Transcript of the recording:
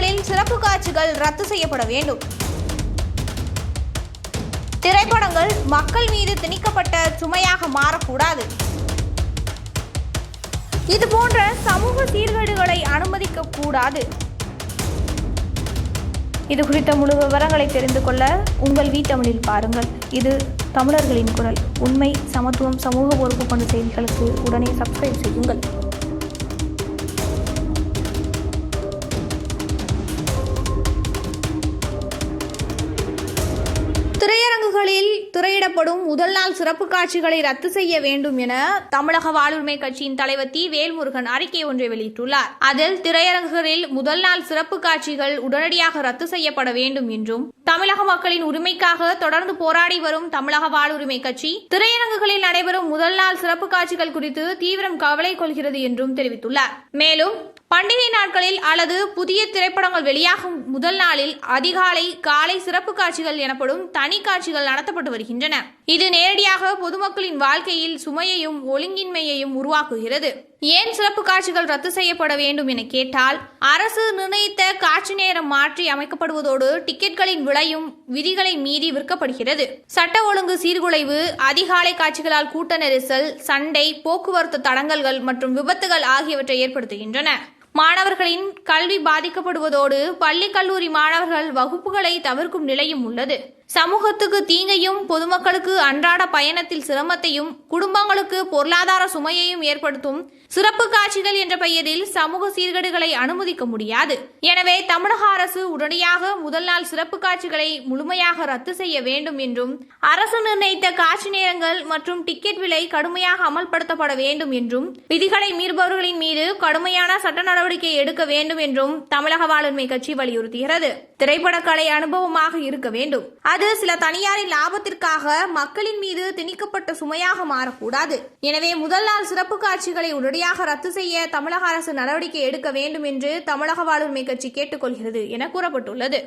திரையரங்குகளில் சிறப்பு காட்சிகள் ரத்து செய்யப்பட வேண்டும். திரைப்படங்கள் மக்கள் மீது திணிக்கப்பட்ட சுமையாக மாறக்கூடாது. இது போன்ற சமூக சீர்கேடுகளை அனுமதிக்க கூடாது. இது குறித்த முழு விவரங்களை தெரிந்து கொள்ள உங்கள் வீட்டமிழில் பாருங்கள். இது தமிழர்களின் குரல். உண்மை சமத்துவம் சமூக பொறுப்பு கொண்ட செய்திகளுக்கு உடனே சப்ஸ்கிரைப் செய்யுங்கள். திரையரங்குகளில் திரையிடப்படும் முதல் நாள் சிறப்பு காட்சிகளை ரத்து செய்ய வேண்டும் என தமிழக வாழ்வுரிமை கட்சியின் தலைவர் தி. வேல்முருகன் அறிக்கை ஒன்றை வெளியிட்டுள்ளார். அதில் திரையரங்குகளில் முதல் நாள் சிறப்பு காட்சிகள் உடனடியாக ரத்து செய்யப்பட வேண்டும் என்றும் தமிழக மக்களின் உரிமைக்காக தொடர்ந்து போராடி வரும் தமிழக வாழ்வுரிமை கட்சி திரையரங்குகளில் நடைபெறும் முதல் நாள் சிறப்பு காட்சிகள் குறித்து தீவிரம் கவலை கொள்கிறது என்றும் தெரிவித்துள்ளார். மேலும் பண்டிகை நாட்களில் அல்லது புதிய திரைப்படங்கள் வெளியாகும் முதல் நாளில் அதிகாலை காலை சிறப்பு காட்சிகள் எனப்படும் தனி காட்சிகள் நடத்தப்பட்டு வருகின்றன. இது நேரடியாக பொதுமக்களின் வாழ்க்கையில் சுமையையும் ஒழுங்கின்மையையும் உருவாக்குகிறது. ஏன் சிறப்பு காட்சிகள் ரத்து செய்யப்பட வேண்டும் என கேட்டால் அரசு நிர்ணயித்த காட்சி நேரம் மாற்றி அமைக்கப்படுவதோடு டிக்கெட்களின் விலையும் விதிகளை மீறி விற்கப்படுகிறது. சட்ட ஒழுங்கு சீர்குலைவு அதிகாலை காட்சிகளால் கூட்ட நெரிசல் சண்டை போக்குவரத்து தடங்கல்கள் மற்றும் விபத்துகள் ஆகியவற்றை ஏற்படுத்துகின்றன. மாணவர்களின் கல்வி பாதிக்கப்படுவதோடு பள்ளி கல்லூரி மாணவர்கள் வகுப்புகளை தவிர்க்கும் நிலையும் உள்ளது. சமூகத்துக்கு தீங்கையும் பொதுமக்களுக்கு அன்றாட பயணத்தில் சிரமத்தையும் குடும்பங்களுக்கு பொருளாதார சுமையையும் ஏற்படுத்தும் சிறப்பு காட்சிகள் என்ற பெயரில் சமூக சீர்கேடுகளை அனுமதிக்க முடியாது. எனவே தமிழக அரசு உடனடியாக முதல் நாள் சிறப்பு காட்சிகளை முழுமையாக ரத்து செய்ய வேண்டும் என்றும் அரசு நிர்ணயித்த காட்சி நேரங்கள் மற்றும் டிக்கெட் விலை கடுமையாக அமல்படுத்தப்பட வேண்டும் என்றும் விதிகளை மீறுபவர்களின் மீது கடுமையான சட்ட நடவடிக்கை எடுக்க வேண்டும் என்றும் தமிழக வாழ்வுரிமை கட்சி வலியுறுத்துகிறது. திரைப்படக்கலை அனுபவமாக இருக்க வேண்டும். அது சில தனியாரின் லாபத்திற்காக மக்களின் மீது திணிக்கப்பட்ட சுமையாக மாறக்கூடாது. எனவே முதல் நாள் சிறப்பு காட்சிகளை உடனடியாக ரத்து செய்ய தமிழக அரசு நடவடிக்கை எடுக்க வேண்டும் என்று தமிழக வாழ்வுரிமை கட்சி கேட்டுக்கொள்கிறது என கூறப்பட்டுள்ளது.